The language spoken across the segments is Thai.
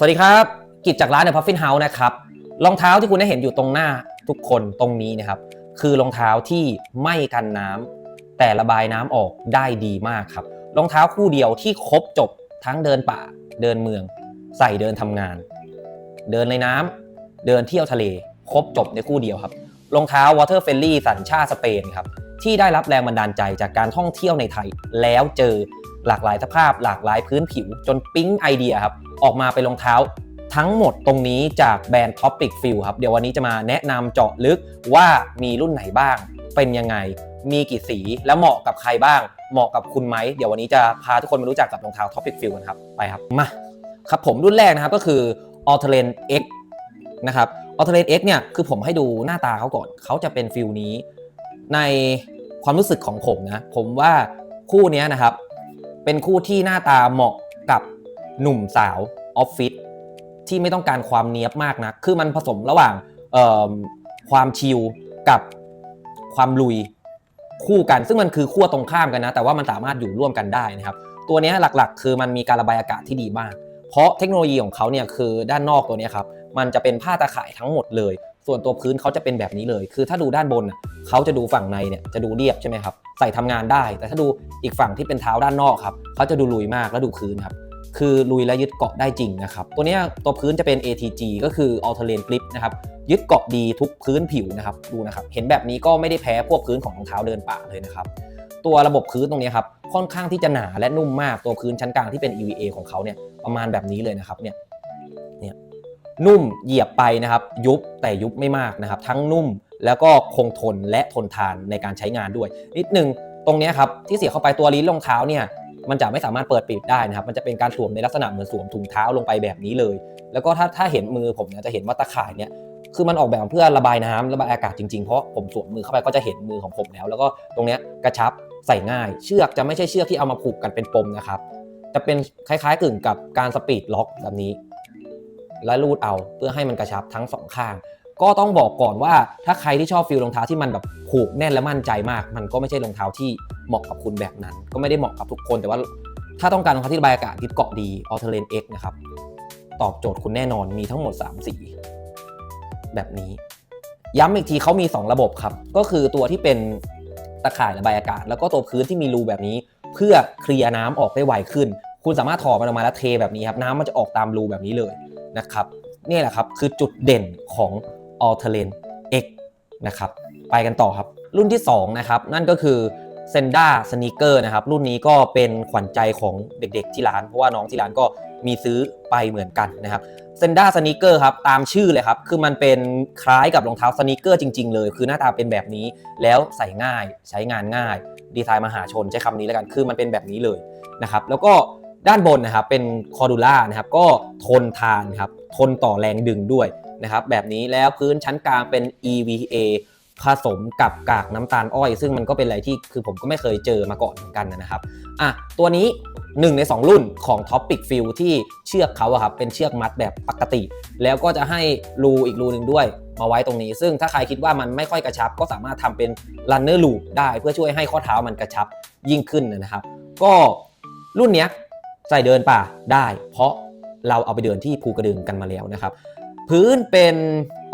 สวัสดีครับ กิจจากร้านเดอะพัฟฟินเฮาส์นะครับ รองเท้าที่คุณได้เห็นอยู่ตรงหน้าทุกคนตรงนี้นะครับ คือรองเท้าที่ไม่กันน้ำแต่ระบายน้ำออกได้ดีมากครับ รองเท้าคู่เดียวที่ครบจบทั้งเดินป่า เดินเมือง ใส่เดินทำงาน เดินในน้ำเดินเที่ยวทะเล ครบจบในคู่เดียวครับ รองเท้าวอเตอร์เฟลลี่สัญชาติสเปนครับ ที่ได้รับแรงบันดาลใจจากการท่องเที่ยวในไทย แล้วเจอหลากหลายสภาพหลากหลายพื้นผิว จนปิ๊งไอเดียครับออกมาเป็นรองเท้าทั้งหมดตรงนี้จากแบรนด์ Topic f i e l ครับ เดี๋ยววันนี้จะมาแนะนำเจาะลึกว่ามีรุ่นไหนบ้าง เป็นยังไง มีกี่สี แล้วเหมาะกับใครบ้าง เหมาะกับคุณไหม เดี๋ยววันนี้จะพาทุกคนมารู้จักกับรองเท้า Topic f i e l กันครับ ไปครับ มา ครับผมรุ่นแรกนะครับก็คือ a l t e r a n X นะครับ a l t e r a n X เนี่ยคือผมให้ดูหน้าตาเขาก่อน เขาจะเป็นฟิลนี้ ในความรู้สึกของผมนะ ผมว่าคู่นี้นะครับ เป็นคู่ที่หน้าตาเหมาะกับหนุ่มสาวออฟฟิศที่ไม่ต้องการความเนี้ยบมากนะคือมันผสมระหว่างความชิลกับความลุยคู่กัน ซึ่งมันคือขั้วตรงข้ามกันนะ แต่ว่ามันสามารถอยู่ร่วมกันได้นะครับ ตัวนี้หลักๆ คือมันมีการระบายอากาศที่ดีมาก เพราะเทคโนโลยีของเขาเนี่ยคือด้านนอกตัวนี้ครับ มันจะเป็นผ้าตาข่ายทั้งหมดเลย ส่วนตัวพื้นเขาจะเป็นแบบนี้เลย คือถ้าดูด้านบนเขาจะดูฝั่งในเนี่ยจะดูเรียบใช่ไหมครับ ใส่ทำงานได้ แต่ถ้าดูอีกฝั่งที่เป็นเท้าด้านนอกครับเขาจะดูลุยมากแล้วดูพื้นครับ คือลุยและยึดเกาะได้จริงนะครับ ตัวเนี้ยตัวพื้นจะเป็น ATG ก็คือ All Terrain Grip นะครับ ยึดเกาะดีทุกพื้นผิวนะครับ ดูนะครับ เห็นแบบนี้ก็ไม่ได้แพ้พวกพื้นของรองเท้าเดินป่าเลยนะครับ ตัวระบบพื้นตรงนี้ครับ ค่อนข้างที่จะหนาและนุ่มมาก ตัวพื้นชั้นกลางที่เป็น EVA ของเขาเนี่ย ประมาณแบบนี้เลยนะครับ เนี่ย นุ่มเหยียบไปนะครับ ยุบแต่ยุบไม่มากนะครับ ทั้งนุ่มแล้วก็คงทนและทนทานในการใช้งานด้วย นิดนึงตรงนี้ครับที่เสียเข้าไปตัวลิ้นรองเท้าเนี่ยมันจะไม่สามารถเปิดปิดได้นะครับ มันจะเป็นการสวมในลักษณะเหมือนสวมถุงเท้าลงไปแบบนี้เลย แล้วก็ถ้าถ้าเห็นมือผมเนี่ยจะเห็นว่าตะข่ายเนี่ยคือมันออกแบบเพื่อระบายน้ำระบายอากาศจริงๆ เพราะผมสวมมือเข้าไปก็จะเห็นมือของผมแล้ว แล้วก็ตรงนี้กระชับใส่ง่าย เชือกจะไม่ใช่เชือกที่เอามาผูกกันเป็นปมนะครับ จะเป็นคล้ายๆกึ่งกับการสปีดล็อกแบบนี้ และรูดเอาเพื่อให้มันกระชับทั้งสองข้าง ก็ต้องบอกก่อนว่าถ้าใครที่ชอบฟิลรองเท้าที่มันแบบผูกแน่นและมั่นใจมาก มันก็ไม่ใช่รองเท้าที่เหมาะกับคุณแบบนั้น ก็ไม่ได้เหมาะกับทุกคนแต่ว่าถ้าต้องการรองเท้าที่ระบายอากาศยึดเกาะดี a l t e r a n X นะครับตอบโจทย์คุณแน่นอนมีทั้งหมด 3 สี แบบนี้ ย้ำอีกทีเขามี 2 ระบบครับ ก็คือตัวที่เป็นตะข่ายระบายอากาศ แล้วก็ตัวพื้นที่มีรูแบบนี้ เพื่อเคลียร์น้ำออกได้ไวขึ้น คุณสามารถถอดมันออกมาแล้วเทแบบนี้ครับน้ำมันจะออกตามรูแบบนี้เลย นะครับนี่แหละครับคือจุดเด่นของ a l t e r a n X นะครับไปกันต่อครับ รุ่นที่2นะครับนั่นก็คือเซนด้าสน e เกอร์นะครับรุ่นนี้ก็เป็นขวัญใจของเด็กๆที่ร้าน เพราะว่าน้องที่ร้านก็มีซื้อไปเหมือนกันนะครับเซนด้าสน e เกอร์ครับตามชื่อเลยครับ คือมันเป็นคล้ายกับรองเท้าสน e เกอร์จริง ๆ เลย คือหน้าตาเป็นแบบนี้แล้วใส่ง่ายใช้งานง่าย ดีไซน์มหาชนใช้คำนี้แล้วกัน คือมันเป็นแบบนี้เลยนะครับแล้วก็ ด้านบนนะครับเป็นคอร์ดูล่านะครับก็ทนทานครับทนต่อแรงดึงด้วยนะครับแบบนี้แล้วพื้นชั้นกลางเป็น EVA ผสมกับกากน้ำตาลอ้อย ซึ่งมันก็เป็นอะไรที่คือผมก็ไม่เคยเจอมาก่อนเหมือนกันนะครับอะตัวนี้ 1 ใน 2 รุ่นของ Topic f i e l ที่เชือกเขาอะครับเป็นเชือกมัดแบบปกติ แล้วก็จะให้รูอีกรูหนึ่งด้วยมาไว้ตรงนี้ ซึ่งถ้าใครคิดว่ามันไม่ค่อยกระชับ ก็สามารถทำเป็น runner loop ได้เพื่อช่วยให้ข้อเท้ามันกระชับยิ่งขึ้นนะครับ ก็รุ่นเนี้ย ใส่เดินป่าได้ เพราะเราเอาไปเดินที่ภูกระดึงกันมาแล้วนะครับ พื้นเป็น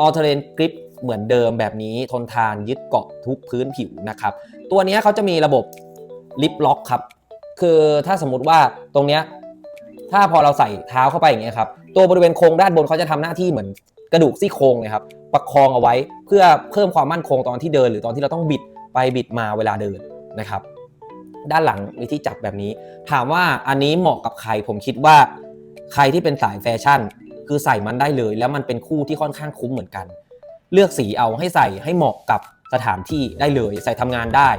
a l t e r a n Grip เหมือนเดิมแบบนี้ทนทานยึดเกาะทุกพื้นผิวนะครับ ตัวนี้เขาจะมีระบบลิฟล็อกครับ คือถ้าสมมติว่าตรงเนี้ยถ้าพอเราใส่เท้าเข้าไปอย่างเงี้ยครับ ตัวบริเวณโครงด้านบนเขาจะทำหน้าที่เหมือนกระดูกซี่โครงเลยครับ ประคองเอาไว้เพื่อเพิ่มความมั่นคงตอนที่เดิน หรือตอนที่เราต้องบิดไปบิดมาเวลาเดินนะครับ ด้านหลังมีที่จับแบบนี้ ถามว่าอันนี้เหมาะกับใครผมคิดว่า ใครที่เป็นสายแฟชั่น คือใส่มันได้เลย แล้วมันเป็นคู่ที่ค่อนข้างคุ้มเหมือนกัน เลือกสีเอาให้ใส่ให้เหมาะกับสถานที่ได้เลย ใส่ทำงานได้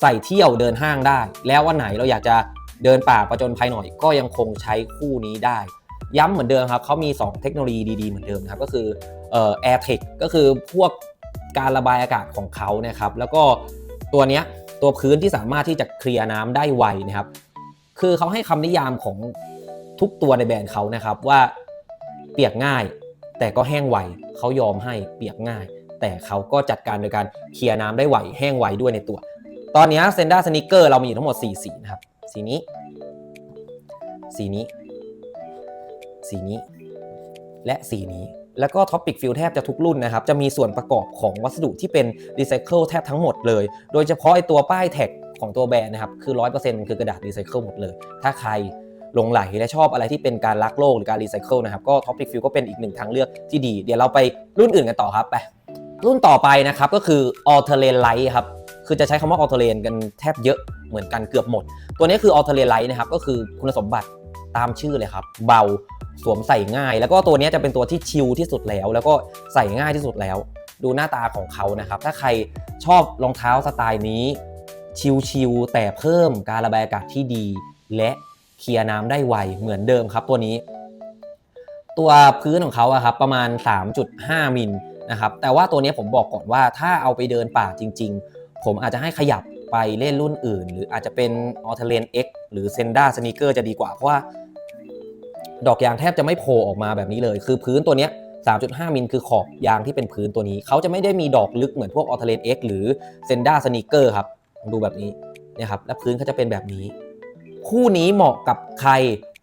ใส่เที่ยวเดินห้างได้ แล้ววันไหนเราอยากจะเดินป่าประจนภัยหน่อย ก็ยังคงใช้คู่นี้ได้ ย้ำเหมือนเดิมครับเขามี 2 เทคโนโลยีดีๆเหมือนเดิมนะครับก็คือเอ่อ AirTech ก็คือพวกการระบายอากาศของเขานะครับแล้วก็ตัวเนี้ย ตัวพื้นที่สามารถที่จะเคลียร์น้ำได้ไวนะครับ คือเขาให้คำนิยามของทุกตัวในแบรนด์เขานะครับว่าเปียกง่าย แต่ก็แห้งไวเขายอมให้เปียกง่าย แต่เขาก็จัดการโดยการเคลียร์น้ำได้ไวแห้งไวด้วยในตัว ตอนนี้เซนด้าสนิเกอร์เรามีอยู่ทั้งหมด4สีนะครับสีนี้ สีนี้ สีนี้ และสีนี้ แล้วก็ท็อปิกฟิลแทบจะทุกรุ่นนะครับ จะมีส่วนประกอบของวัสดุที่เป็นรีไซเคิลแทบทั้งหมดเลย โดยเฉพาะไอตัวป้ายแท็กของตัวแบรนด์นะครับ คือ 100%คือกระดาษรีไซเคิลหมดเลย ถ้าใครหลงไหลและชอบอะไรที่เป็นการรักโลกหรือการรีไซเคิลนะครับ ก็ท็อปิกฟิลก็เป็นอีกหนึ่งทางเลือกที่ดี เดี๋ยวเราไปรุ่นอื่นกันต่อครับไปรุ่นต่อไปนะครับก็คือ a l t e r a n Light ครับคือจะใช้คำว่า a l t e r a n กันแทบเยอะเหมือนกันเกือบหมด ตัวนี้คือ a l t e r a n Light นะครับก็คือคุณสมบัติตามชื่อเลยครับ เบา สวมใส่ง่าย แล้วก็ตัวนี้จะเป็นตัวที่ชิลที่สุดแล้ว แล้วก็ใส่ง่ายที่สุดแล้ว ดูหน้าตาของเขานะครับ ถ้าใครชอบรองเท้าสไตล์นี้ ชิลๆแต่เพิ่มการระบายอากาศที่ดี และเคลียร์น้ำได้ไวเหมือนเดิมครับตัวนี้ ตัวพื้นของเขาอะครับประมาณ 3.5 มิลนะครับแต่ว่าตัวนี้ผมบอกก่อนว่าถ้าเอาไปเดินป่าจริง ๆ ผมอาจจะให้ขยับไปเล่นรุ่นอื่น หรืออาจจะเป็น a l t e r a n X หรือ Senda Sneaker จะดีกว่าเพราะว่า ดอกยางแทบจะไม่โผล่ออกมาแบบนี้เลย คือพื้นตัวเนี้ย3.5 มิลคือขอบยางที่เป็นพื้นตัวนี้ เขาจะไม่ได้มีดอกลึกเหมือนพวก a l t e r a n X หรือ Senda Sneaker ครับ ดูแบบนี้นี่ยครับ และพื้นเขาจะเป็นแบบนี้ คู่นี้เหมาะกับใคร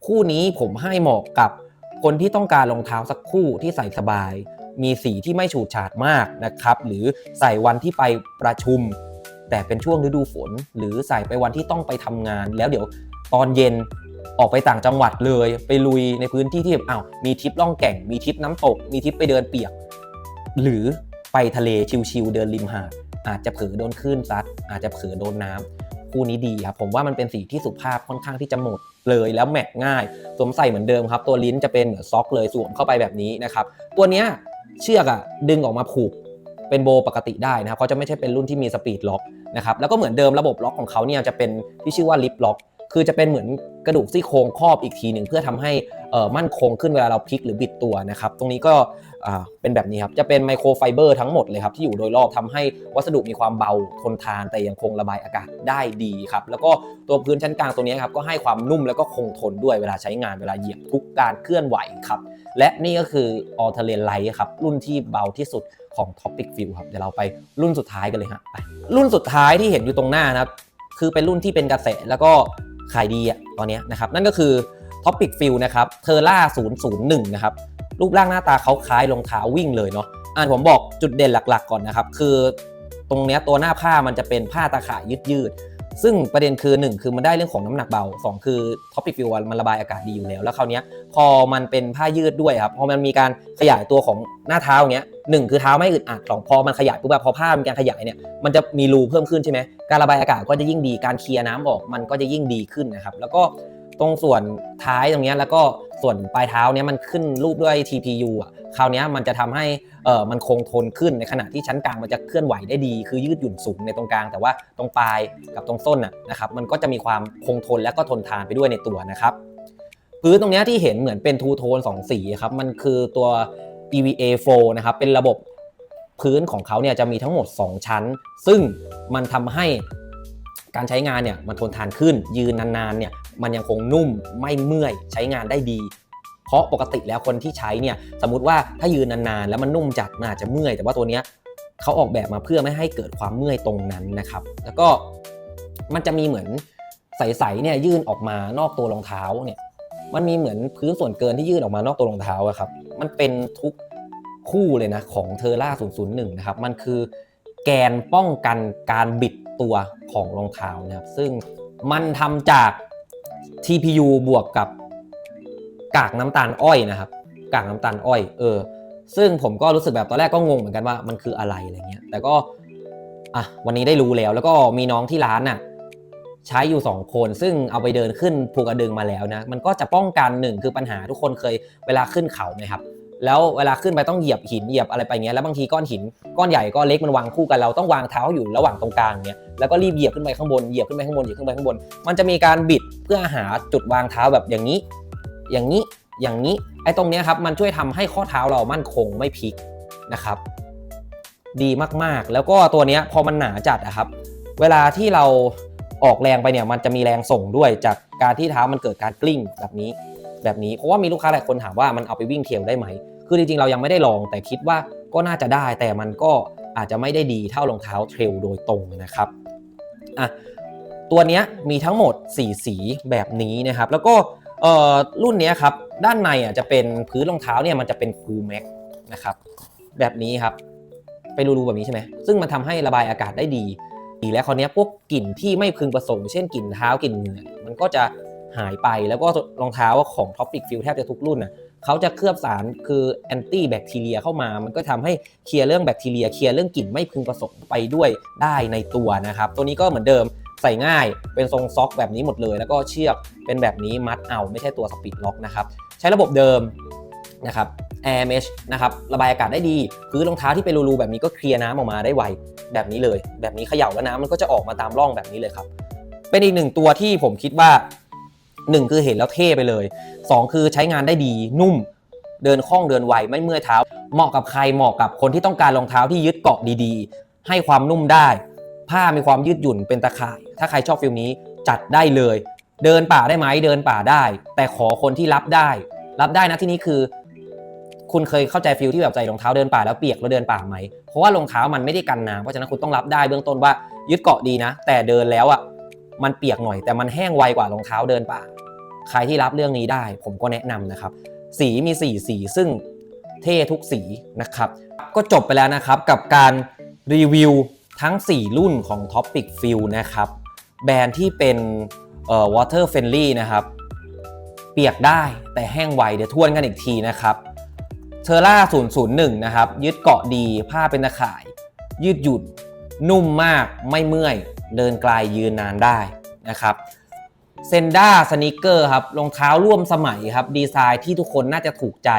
คู่นี้ผมให้เหมาะกับคนที่ต้องการรองเท้าสักคู่ที่ใส่สบาย มีสีที่ไม่ฉูดฉาดมากนะครับ หรือใส่วันที่ไปประชุม แต่เป็นช่วงฤดูฝน หรือใส่ไปวันที่ต้องไปทำงาน แล้วเดี๋ยวตอนเย็น ออกไปต่างจังหวัดเลย ไปลุยในพื้นที่ที่แบบอ้าวมีทริปล่องแก่ง มีทริปน้ำตก มีทริปไปเดินเปียก หรือไปทะเลชิลๆเดินริมหาดอาจจะเผลอโดนคลื่นซัด อาจจะเผลอโดนน้ำคู่นี้ดีครับผมว่ามันเป็นสีที่สุภาพค่อนข้างที่จะหมดเลยแล้วแมทง่ายสวมใส่เหมือนเดิมครับ ตัวลิ้นจะเป็นเหมือนซ็อกเลยสวมเข้าไปแบบนี้นะครับตัวเนี้ยเชือกอะดึงออกมาผูกเป็นโบปกติได้นะครับเขาจะไม่ใช่เป็นรุ่นที่มีสปีดล็อกนะครับแล้วก็เหมือนเดิมระบบล็อกของเขาเนี่ยจะเป็นที่ชื่อว่าลิฟล็อก คือจะเป็นเหมือนกระดูกซี่โครงครอบอีกทีหนึ่งเพื่อทำให้มั่นคงขึ้นเวลาเราพลิกหรือบิดตัวนะครับ ตรงนี้ก็เป็นแบบนี้ครับ จะเป็นไมโครไฟเบอร์ทั้งหมดเลยครับที่อยู่โดยรอบทำให้วัสดุมีความเบาทนทานแต่ยังคงระบายอากาศได้ดีครับ แล้วก็ตัวพื้นชั้นกลางตัวนี้ครับก็ให้ความนุ่มแล้วก็คงทนด้วยเวลาใช้งานเวลาเหยียบทุกการเคลื่อนไหวครับ และนี่ก็คือ a l t e r a n Light ครับรุ่นที่เบาที่สุดของ Topic View ครับเดี๋ยวเราไปรุ่นสุดท้ายกันเลยฮะรุ่นสุดท้ายที่เห็นอยู่ตรงหน้านะครับคือเป็นรุ่นที่เป็นกระแสแล้วก็ ขายดีอะตอนนี้นะครับ นั่นก็คือ Topic f i l นะครับเทอร่า001 นะครับ รูปร่างหน้าตาเขาคล้ายรองเท้าวิ่งเลยเนาะอ่านผมบอกจุดเด่นหลักๆ ก่อนนะครับ คือตรงเนี้ยตัวหน้าผ้ามันจะเป็นผ้าตาข่ายยืดๆ ซึ่งประเด็นคือ 1 คือมันได้เรื่องของน้ำหนักเบา 2 คือ Topic f i l มันระบายอากาศดีอยู่แล้ว แล้วคราวนี้พอมันเป็นผ้ายืดด้วยครับ พอมันมีการขยายตัวของหน้าเท้าอย่างเงี้ยหนึ่งคือเท้าไม่อึดอัดสองพอมันขยายปุ๊บแบบพอผ้ามีการขยายเนี่ยมันจะมีรูเพิ่มขึ้นใช่ไหมการระบายอากาศก็จะยิ่งดีการเคลียร์น้ำออกมันก็จะยิ่งดีขึ้นนะครับแล้วก็ตรงส่วนท้ายตรงนี้แล้วก็ส่วนปลายเท้าเนี้ยมันขึ้นรูปด้วย TPU อะ คราวนี้มันจะทำให้เออมันคงทนขึ้นในขณะที่ชั้นกลางมันจะเคลื่อนไหวได้ดี คือยืดหยุ่นสูงในตรงกลาง แต่ว่าตรงปลายกับตรงส้นน่ะนะครับมันก็จะมีความคงทนและก็ทนทานไปด้วยในตัวนะครับพื้นตรงนี้ที่เห็นเหมือนเป็นทูโทนสองสีครับมันคือตัว EVA Flow นะครับเป็นระบบพื้นของเขาเนี่ยจะมีทั้งหมด 2 ชั้น ซึ่งมันทำให้การใช้งานเนี่ยมันทนทานขึ้นยืนนานๆเนี่ยมันยังคงนุ่มไม่เมื่อยใช้งานได้ดี เพราะปกติแล้วคนที่ใช้เนี่ยสมมติว่าถ้ายืนนานๆ แล้วมันนุ่มจัดมันอาจจะเมื่อย แต่ว่าตัวเนี้ยเขาออกแบบมาเพื่อไม่ให้เกิดความเมื่อยตรงนั้นนะครับ แล้วก็มันจะมีเหมือนใสๆเนี่ยยื่นออกมานอกตัวรองเท้าเนี่ยมันมีเหมือนพื้นส่วนเกินที่ยื่นออกมานอกตัวรองเท้าครับมันเป็นทุกคู่เลยนะของเทอร่า001 นะครับ มันคือแกนป้องกันการบิดตัวของรองเท้านะครับ ซึ่งมันทำจาก TPU บวกกับ กากน้ำตาลอ้อยนะครับ กากน้ำตาลอ้อย เออ ซึ่งผมก็รู้สึกแบบตอนแรกก็งงเหมือนกันว่ามันคืออะไรอะไรเงี้ย แต่ก็อะวันนี้ได้รู้แล้วแล้วก็มีน้องที่ร้านน่ะใช้อยู่ 2 คน ซึ่งเอาไปเดินขึ้นภูกระดึงมาแล้วนะ มันก็จะป้องกันหนึ่งคือปัญหาทุกคนเคยเวลาขึ้นเขาไหมครับ แล้วเวลาขึ้นไปต้องเหยียบหินเหยียบอะไรไปเงี้ยแล้วบางทีก้อนหินก้อนใหญ่ก้อนเล็กมันวางคู่กันเราต้องวางเท้าอยู่ระหว่างตรงกลางเนี้ยแล้วก็รีบเหยียบขึ้นไปข้างบนเหยียบขึ้นไปข้างบนเหยียบขึ้นไปข้างบน มันจะมีการบิดเพื่อหาจุดวางเท้าแบบอย่างนี้ อย่างนี้อย่างนี้ไอ้ตรงนี้ครับมันช่วยทำให้ข้อเท้าเรามั่นคงไม่พลิกนะครับ ดีมากๆ แล้วก็ตัวนี้พอมันหนาจัดอะครับ เวลาที่เราออกแรงไปเนี่ยมันจะมีแรงส่งด้วยจากการที่เท้ามันเกิดการกลิ้งแบบนี้ แบบนี้เพราะว่ามีลูกค้าหลายคนถามว่ามันเอาไปวิ่งเทรลได้ไหมคือจริงๆเรายังไม่ได้ลองแต่คิดว่าก็น่าจะได้แต่มันก็อาจจะไม่ได้ดีเท่ารองเท้าเทรลโดยตรงนะครับอะตัวนี้มีทั้งหมด 4 สีแบบนี้นะครับ แล้วก็ เอ่อรุ่นนี้ครับด้านในอะจะเป็นพื้นรองเท้าเนี่ยมันจะเป็นคูแม็กนะครับแบบนี้ครับไปนรูๆแบบนี้ใช่ไหมซึ่งมันทำให้ระบายอากาศได้ดีดีแล้วคราวนี้พวกกลิ่นที่ไม่พึงประสงค์เช่นกลิ่นเท้ากลิ่นเหงื่อมันก็จะหายไปแล้วก็รองเท้าของ Topic Field แทบจะทุกรุ่นน่ะเขาจะเคลือบสารคือแอนตี้แบคทีเรียเข้ามา มันก็ทำให้เคลียร์เรื่องแบคทีเรียเคลียร์เรื่องกลิ่นไม่พึงประสงค์ไปด้วยได้ในตัวนะครับ ตัวนี้ก็เหมือนเดิม ใส่ง่ายเป็นทรงซ็อกแบบนี้หมดเลย แล้วก็เชือกเป็นแบบนี้มัดเอาไม่ใช่ตัวสปีดล็อกนะครับใช้ระบบเดิมนะครับ Air Mesh นะครับระบายอากาศได้ดีพื้นรองเท้าที่เป็นรูๆแบบนี้ก็เคลียร์น้ำออกมาได้ไวแบบนี้เลย แบบนี้เขย่าแล้วน้ำมันก็จะออกมาตามร่องแบบนี้เลยครับ เป็นอีกหนึ่งตัวที่ผมคิดว่า 1 คือเห็นแล้วเท่ไปเลย 2 คือใช้งานได้ดีนุ่ม เดินคล่องเดินไวไม่เมื่อยเท้า เหมาะกับใครเหมาะกับคนที่ต้องการรองเท้าที่ยึดเกาะดีๆ ให้ความนุ่มได้ ผ้ามีความยืดหยุ่นเป็นตะข่าย ถ้าใครชอบฟิลนี้จัดได้เลย เดินป่าได้ไหมเดินป่าได้ แต่ขอคนที่รับได้ รับได้นะที่นี้คือ คุณเคยเข้าใจฟิลที่แบบใส่รองเท้าเดินป่าแล้วเปียกแล้วเดินป่าไหมเพราะว่ารองเท้ามันไม่ได้กันน้ำเพราะฉะนั้นคุณต้องรับได้เบื้องต้นว่ายึดเกาะดีนะ แต่เดินแล้วอะมันเปียกหน่อย แต่มันแห้งไวกว่ารองเท้าเดินป่า ใครที่รับเรื่องนี้ได้ ผมก็แนะนำนะครับ สีมี4สีซึ่งเท่ทุกสีนะครับ ก็จบไปแล้วนะครับกับการรีวิว ทั้ง 4 รุ่นของ Topic f i l นะครับ แบรนด์ที่เป็นเอ่อ water friendly นะครับ เปียกได้แต่แห้งไว เดี๋ยวทวนกันอีกทีนะครับเทอร่า001 นะครับ ยึดเกาะดีผ้าเป็นตะข่าย ยืดหยุ่นนุ่มมากไม่เมื่อย เดินไกลยืนนานได้นะครับเซนด้าสนิเกอร์ครับรองเท้าร่วมสมัยครับ ดีไซน์ที่ทุกคนน่าจะถูกใจ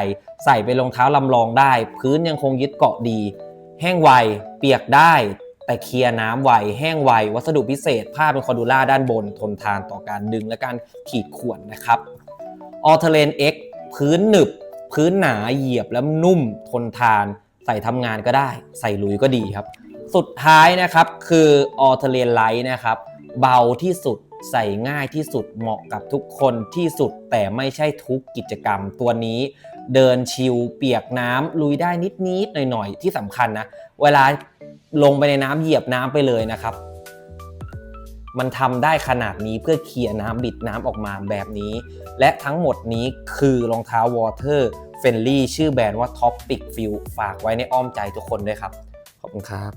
ใส่เป็นรองเท้าลำลองได้ พื้นยังคงยึดเกาะดี แห้งไว เปียกได้ แต่เคลียร์น้ำไวแห้งไว วัสดุพิเศษ ผ้าเป็นคอดูล่าด้านบน ทนทานต่อการดึงและการขีดข่วนนะครับออเทเลน X พื้นหนึบ พื้นหนาเหยียบแล้วนุ่มทนทาน ใส่ทำงานก็ได้ ใส่ลุยก็ดีครับ สุดท้ายนะครับคือออเทเลนไลท์นะครับเบาที่สุดใส่ง่ายที่สุดเหมาะกับทุกคนที่สุดแต่ไม่ใช่ทุกกิจกรรมตัวนี้ เดินชิลเปียกน้ำลุยได้นิดๆหน่อยๆ ที่สำคัญนะ เวลา ลงไปในน้ำเหยียบน้ำไปเลยนะครับ มันทำได้ขนาดนี้เพื่อเคลียร์น้ำบิดน้ำออกมาแบบนี้ และทั้งหมดนี้คือรองเท้าวอเตอร์เฟนลี่ชื่อแบรนด์ว่า Topic f i e l ฝากไว้ในอ้อมใจทุกคนด้วยครับ ขอบคุณครับ